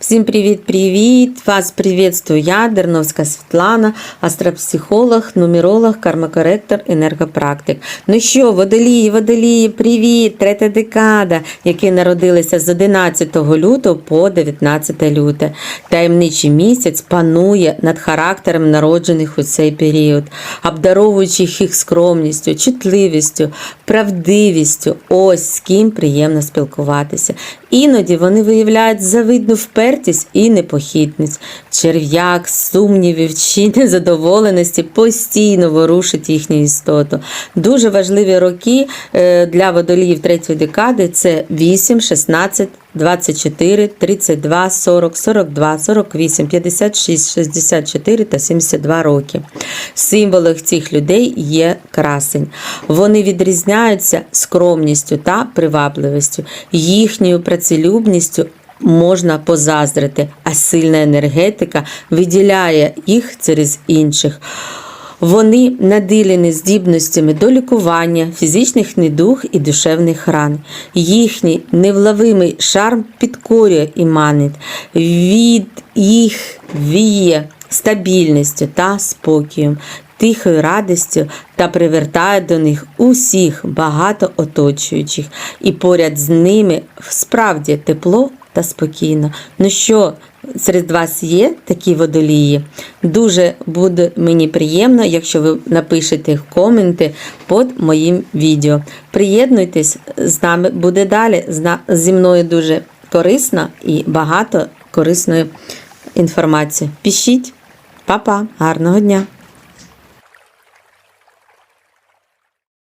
Всім привіт-привіт! Вас приветствую я, Дерновська Світлана, астропсихолог, нумеролог, кармакоректор, енергопрактик. Ну що, водолії, водолії, привіт! Третя декада, які народилися з 11 лютого по 19 люте. Таємничий місяць панує над характером народжених у цей період, обдаровуючи їх скромністю, чутливістю, правдивістю. Ось з ким приємно спілкуватися. Іноді вони виявляють завидну впертість і непохитність. Черв'як, сумнівів чи незадоволеності постійно ворушить їхню істоту. Дуже важливі роки е, для водоліїв третьої декади це 8, 16, 24, 32, 40, 42, 48, 56, 64 та 72 роки. Символом цих людей є красень. Вони відрізняються скромністю та привабливістю, їхньою працелюбністю. Можна позаздрити, а сильна енергетика виділяє їх через інших. Вони наділені здібностями до лікування фізичних недуг і душевних ран. Їхній невловимий шарм підкорює і манить. Від їх віє стабільністю та спокоєм, тихою радістю та привертає до них усіх багато оточуючих, і поряд з ними справді тепло та спокійно. Ну що, серед вас є такі водолії? Дуже буде мені приємно, якщо ви напишете коменти під моїм відео. Приєднуйтесь з нами, буде далі. Зі мною дуже корисно і багато корисної інформації. Пишіть, Па-па, гарного дня!